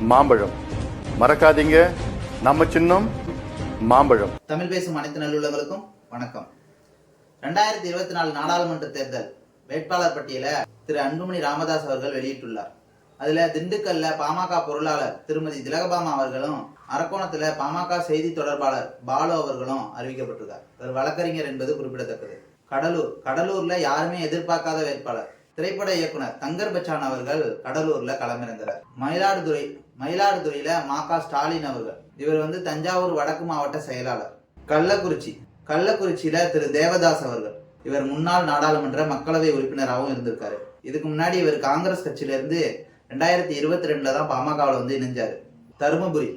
மாம்பழம். மறக்காதீங்க. நம்ம சின்னம் மாம்பழம். தமிழ் பேசும் அனைத்து நல்லுள்ளவர்களுக்கும் வணக்கம். ரெண்டாயிரத்தி இருபத்தி நாலு நாடாளுமன்ற தேர்தல் வேட்பாளர் பட்டியல திரு அன்புமணி ராமதாஸ் அவர்கள் வெளியிட்டுள்ளார். அதுல திண்டுக்கல்ல பாமக பொருளாளர் திருமதி திலகபாமா அவர்களும் அரக்கோணத்துல பாமக செய்தி தொடர்பாளர் பாலு அவர்களும் அறிவிக்கப்பட்டிருக்கார். இவர் வழக்கறிஞர் என்பது குறிப்பிடத்தக்கது. கடலூர் கடலூர்ல யாருமே எதிர்பார்க்காத வேட்பாளர். திரைப்பட இயக்குனர் தங்கர் பச்சான் அவர்கள் கடலூர்ல களமிறங்குறார் மயிலாடுதுறை மயிலாடுதுறையில மாகா ஸ்டாலின் அவர்கள். இவர் வந்து தஞ்சாவூர் வடக்கு மாவட்ட செயலாளர். கள்ளக்குறிச்சி கள்ளக்குறிச்சியில திரு தேவதாஸ் அவர்கள். இவர் முன்னாள் நாடாளுமன்ற மக்களவை உறுப்பினராகவும் இருந்திருக்காரு. இதுக்கு முன்னாடி இவர் காங்கிரஸ் கட்சியில இருந்து ரெண்டாயிரத்தி இருபத்தி ரெண்டுல தான் பாமகவில் வந்து இணைஞ்சாரு. தருமபுரி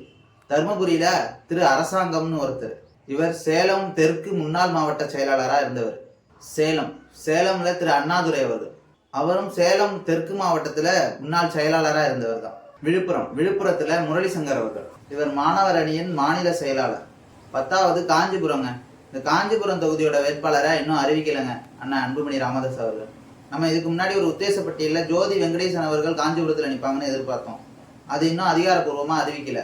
தருமபுரியில திரு அரசாங்கம்னு ஒருத்தர். இவர் சேலம் தெற்கு முன்னாள் மாவட்ட செயலாளராக இருந்தவர். சேலம் சேலம்ல திரு அண்ணாதுரை அவர்கள். அவரும் சேலம் தெற்கு மாவட்டத்தில் முன்னாள் செயலாளராக இருந்தவர் தான் விழுப்புரம் விழுப்புரத்தில் முரளி சங்கர் அவர்கள். இவர் மாணவர் அணியின் மாநில செயலாளர். பத்தாவது காஞ்சிபுரங்க. இந்த காஞ்சிபுரம் தொகுதியோட வேட்பாளரை இன்னும் அறிவிக்கலைங்க அண்ணா அன்புமணி ராமதாஸ் அவர்கள். நம்ம இதுக்கு முன்னாடி ஒரு உத்தேசப்பட்டியலில் ஜோதி வெங்கடேசன் அவர்கள் காஞ்சிபுரத்தில் நிற்பாங்கன்னு எதிர்பார்த்தோம். அது இன்னும் அதிகாரப்பூர்வமாக அறிவிக்கல.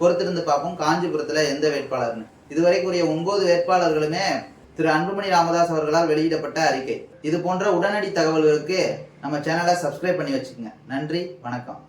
பொறுத்திருந்து பார்ப்போம் காஞ்சிபுரத்தில் எந்த வேட்பாளர்னு. இதுவரைக்குரிய ஒன்பது வேட்பாளர்களுமே திரு அன்புமணி ராமதாஸ் அவர்களால் வெளியிடப்பட்ட அறிக்கை. இது போன்ற உடனடி தகவல்களுக்கு நம்ம சேனலை சப்ஸ்கிரைப் பண்ணி வச்சுக்கோங்க. நன்றி வணக்கம்.